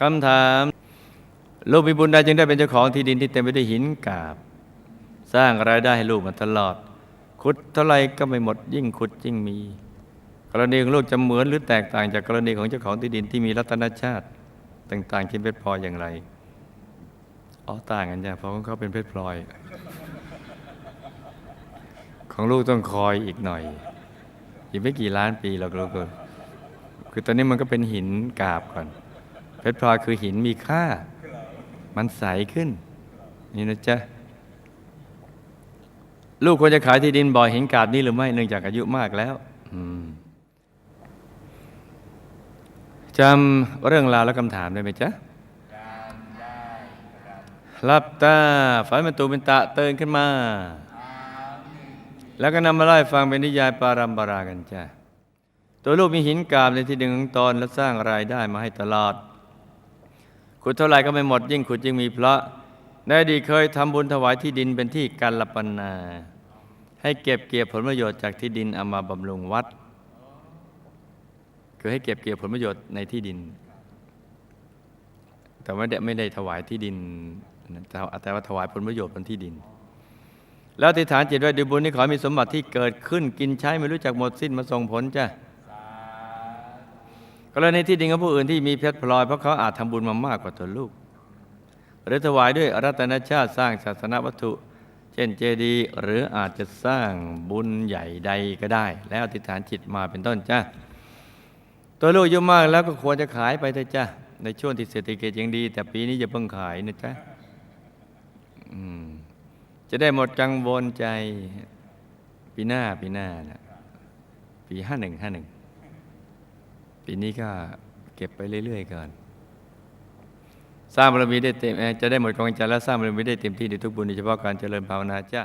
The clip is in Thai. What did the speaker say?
คำถาม ลูกมีบุญใดจึงได้เป็นเจ้าของที่ดินที่เต็มไปด้วยหินกาบ สร้างรายได้ให้ลูกมาตลอด ขุดเท่าไรก็ไม่หมดยิ่งขุดยิ่งมี กรณีของลูกจะเหมือนหรือแตกต่างจากกรณีของเจ้าของที่ดินที่มีรัตนชาติ ต่างๆเช่นเพชรพลอยอย่างไรอ๋อต่างกันจ้ะเพราะของเขาเป็นเพชรพลอย ของลูกต้องคอยอีกหน่อย อีกไม่กี่ล้านปีเราก็รู้ก็คือตอนนี้มันก็เป็นหินกาบก่อน เพชรพลอยคือหินมีค่า มันใสขึ้น นี่นะจ๊ะ ลูกควรจะขายที่ดินบ่อยหินกาบนี้หรือไม่ เนื่องจากอายุมากแล้วจำเรื่องราวและคำถามได้ไหมจ๊ะหลับตาฝันเป็นตูเป็นตะตื่นขึ้นมา แล้วก็นำมาไล่ฟังเป็นนิยายปารัมปรากันจ้ะ ตัวลูกมีหินกาบในที่ดินของตนและสร้างรายได้มาให้ตลอด ขุดเท่าไหร่ก็ไม่หมด ยิ่งขุดยิ่งมีเพราะในอดีตเคยทำบุญถวายที่ดินเป็นที่การลปนา ให้เก็บเกี่ยวผลประโยชน์จากที่ดินเอามาบำรุงวัด คือให้เก็บเกี่ยวผลประโยชน์ในที่ดิน แต่ไม่ได้ไม่ได้ถวายที่ดินแต่ว่าถวายผลประโยชน์บนที่ดิน แล้วอธิฐานจิตด้วยบุญนี้ขอมีสมบัติที่เกิดขึ้นกินใช้ไม่รู้จักหมดสิ้นมาส่งผลจ้ะ รณีที่ดินของผู้อื่นที่มีเพชรพลอยเพราะเขาอาจทำบุญมามากกว่าตัวลูก หรือถวายด้วยรัตนชาติสร้างศาสนวัตถุ เช่นเจดีย์หรืออาจจะสร้างบุญใหญ่ใดก็ได้ แล้วอธิษฐานจิตมาเป็นต้นจ้ะตัวลูกอายุมากแล้วก็ควรจะขายไปเถอะจ้ะในช่วงที่เศรษฐกิจยังดี แต่ปีนี้อย่าเพิ่งขายนะจ๊ะจะได้หมดกังวลใจ ปีหน้าปีหน้านะปีห้าหนึ่งห้าหนึ่ง ปีนี้ก็เก็บไปเรื่อยๆก่อนสร้างบารมีได้เต็มเอ่อจะได้หมดกำลังใจและสร้างบารมีได้เต็มที่ในทุกบุญโดยเฉพาะการเจริญภาวนาจ้า